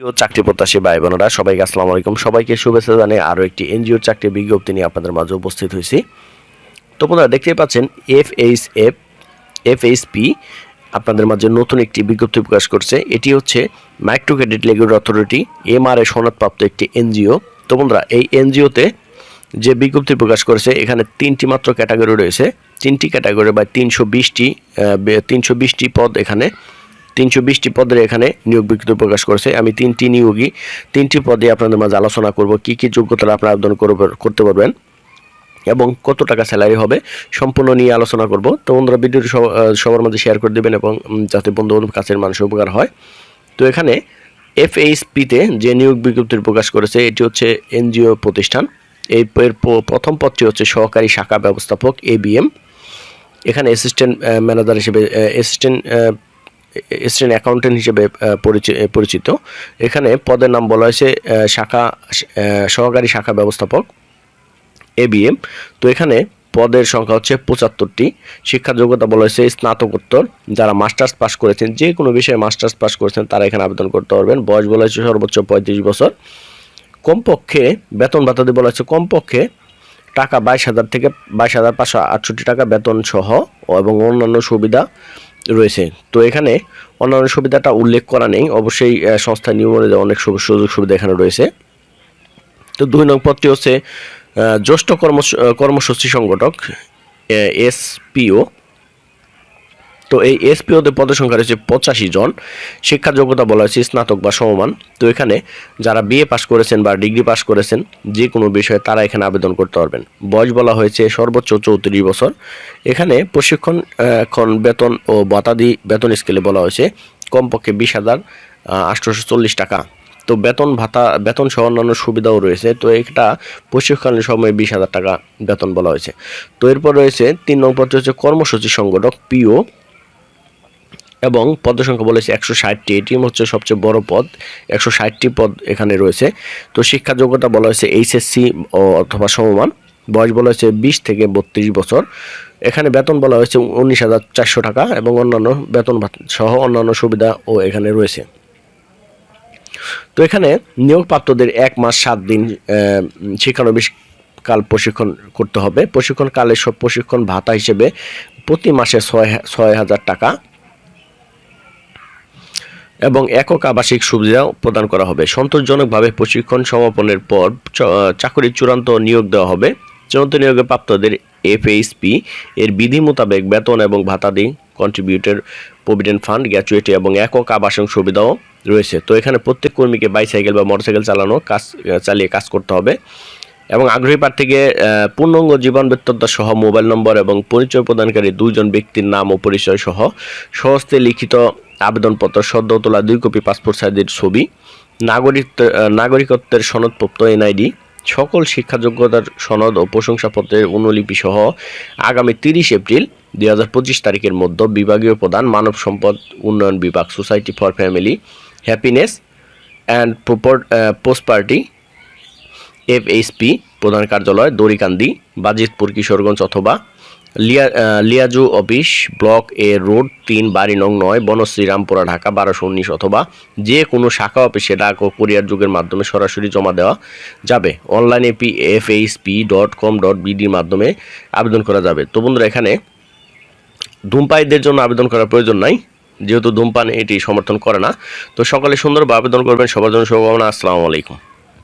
প্রিয় চাকরি প্রত্যাশী ভাই বোনেরা, সবাইকে আসসালামু আলাইকুম। সবাইকে শুভেচ্ছা জানিয়ে আরও একটি এনজিওর চাকরি বিজ্ঞপ্তি নিয়ে আপনাদের মাঝে উপস্থিত হয়েছি। তো বন্ধুরা, দেখতেই পাচ্ছেন F H F F H P আপনাদের মাঝে নতুন একটি বিজ্ঞপ্তি প্রকাশ করছে। এটি হচ্ছে মাইক্রো ক্রেডিট লেগুর অথরিটি এম আর এমআরএ সনদপ্রাপ্ত একটি এনজিও। তো বন্ধুরা, এই এনজিওতে যে বিজ্ঞপ্তি প্রকাশ করেছে, এখানে তিনটি মাত্র ক্যাটাগরি রয়েছে। তিনটি ক্যাটাগরি বা তিনশো বিশটি তিনশো বিশটি পদ এখানে তিনশো বিশটি পদের এখানে নিয়োগ বিজ্ঞপ্তি প্রকাশ করেছে। আমি তিনটি নিয়োগই, তিনটি পদে আপনাদের মাঝে আলোচনা করব, কি কি যোগ্যতা আপনারা আবেদন করতে পারবেন এবং কত টাকা স্যালারি হবে সম্পূর্ণ নিয়ে আলোচনা করব। তো বন্ধুরা, ভিডিওটি সবার মধ্যে শেয়ার করে দেবেন এবং যাতে বন্ধু বান্ধব কাছের মানুষের উপকার হয়। তো এখানে এফএইচপিতে যে নিয়োগ বিজ্ঞপ্তির প্রকাশ করেছে, এটি হচ্ছে এনজিও প্রতিষ্ঠান। এই এর প্রথম পদটি হচ্ছে সহকারী শাখা ব্যবস্থাপক, এবিএম। এখানে অ্যাসিস্ট্যান্ট ম্যানেজার হিসেবে অ্যাসিস্ট্যান্ট অ্যাসিস্ট্যান্ট অ্যাকাউন্টেন্ট হিসেবে পরিচি- পরিচিত। এখানে পদের নাম বলা হয়েছে শাখা সহকারী শাখা ব্যবস্থাপক এবিএম তো এখানে পদের সংখ্যা হচ্ছে পঁচাত্তরটি। শিক্ষা যোগ্যতা বলা হয়েছে স্নাতকোত্তর। যারা মাস্টার্স পাস করেছেন, যে কোনো বিষয়ে মাস্টার্স পাস করেছেন, তারা এখানে আবেদন করতে পারবেন। বয়স বলা হয়েছে সর্বোচ্চ পঁয়ত্রিশ বছর। কমপক্ষে, বেতন ভাতা দিয়ে বলা হয়েছে কমপক্ষে টাকা বাইশ হাজার থেকে বাইশ হাজার পাঁচশো আটষট্টি টাকা বেতন সহ এবং অন্যান্য সুবিধা। রয়েছে। তো এখানে অন্যান্য সুবিধাটা উল্লেখ করা নেই। অবশ্যই সংস্থা নিয়ম অনুযায়ী অনেক সুযোগ সুবিধা এখানে রয়েছে। তো দুই নং পদটি হচ্ছে জ্যেষ্ঠ কর্ম কর্মসূচি সংগঠক এসপিও। তো এই এসপিওতে পদের সংখ্যা রয়েছে পঁচাশি জন। শিক্ষা যোগ্যতা বলা হয়েছে স্নাতক বা সমমান। তো এখানে যারা বিএ পাস করেছেন বা ডিগ্রি পাস করেছেন, যে কোনো বিষয়ে তারা এখানে আবেদন করতে পারবেন। বয়স বলা হয়েছে সর্বোচ্চ চৌত্রিশ বছর। এখানে প্রশিক্ষণ এখন বেতন ও বাতাদি বেতন স্কেলে বলা হয়েছে কমপক্ষে বিশ হাজার চল্লিশ টাকা। তো বেতন ভাতা, বেতন সহ অন্যান্য সুবিধাও রয়েছে। তো এটা প্রশিক্ষণের সময় বিশ হাজার টাকা বেতন বলা হয়েছে। তো এরপর রয়েছে তিন নম্বর হচ্ছে কর্মসূচি সংগঠক পিও এবং পদ সংখ্যা বলেছে একশো ষাটটি। এটি হচ্ছে সবচেয়ে বড় পদ, একশো ষাটটি পদ এখানে রয়েছে। তো শিক্ষা যোগ্যতা বলা হয়েছে এইচএসসি ও অথবা সমমান। বয়স বলা হয়েছে বিশ থেকে বত্রিশ বছর। এখানে বেতন বলা হয়েছে উনিশ হাজার চারশো টাকা এবং অন্যান্য বেতন সহ অন্যান্য সুবিধাও এখানে রয়েছে। তো এখানে নিয়োগপ্রাপ্তদের এক মাস সাত দিন শিক্ষানবিশ কাল প্রশিক্ষণ করতে হবে। প্রশিক্ষণকালে সব প্রশিক্ষণ ভাতা হিসেবে প্রতি মাসে ছয় ছয় হাজার টাকা। এবং একক আবাসিক সুবিধা প্রদান করা হবে। সন্তোষজনকভাবে প্রশিক্ষণ সমাপনের পর চাকরির চূড়ান্ত নিয়োগ দেওয়া হবে। চূড়ান্ত নিয়োগে প্রাপ্তদের এফএইচপি এর বিধি মোতাবেক বেতন এবং ভাতাদি কন্ট্রিবিউটের প্রভিডেন্ট ফান্ড গ্র্যাচুইটি এবং একক আবাসন সুবিধাও রয়েছে। তো এখানে প্রত্যেক কর্মীকে বাইসাইকেল বা মোটরসাইকেল চালানো কাজ, চালিয়ে কাজ করতে হবে। এবং আগ্রহী প্রার্থীকে পূর্ণাঙ্গ জীবন বৃত্ততা সহ মোবাইল নম্বর এবং পরিচয় প্রদানকারী দুইজন ব্যক্তির নাম ও পরিচয় সহ সহস্তে লিখিত আবেদনপত্র সদ্য তোলা দুই কপি পাসপোর্ট সাইজের ছবি নাগরিক নাগরিকত্বের সনদপ্রাপ্ত এনআইডি, সকল শিক্ষা যোগ্যতার সনদ ও প্রশংসাপত্রের অনুলিপি সহ আগামী তিরিশ এপ্রিল দুই হাজার পঁচিশ তারিখের মধ্যে বিভাগীয় প্রধান মানব সম্পদ উন্নয়ন বিভাগ society for family happiness and post party FHP প্রধান কার্যালয় দড়িকান্দি, বাজিতপুর, কিশোরগঞ্জ অথবা লিয়া liaison office, block A road তিন, বাড়ি নং নয় বনশ্রী রামপুরা ঢাকা, বারোশো উনিশ অথবা যে কোনো শাখা অফিসে ডাক ও কুরিয়ার যুগের মাধ্যমে সরাসরি জমা দেওয়া যাবে। অনলাইনে P F H P dot com dot বিডির মাধ্যমে আবেদন করা যাবে। তো বন্ধুরা, এখানে ধূমপায়ীদের জন্য আবেদন করার প্রয়োজন নাই। যেহেতু ধূমপান এটি সমর্থন করে না। তো সকলে সুন্দরভাবে আবেদন করবেন। সবার জন্য শুভকামনা। আসসালামু আলাইকুম।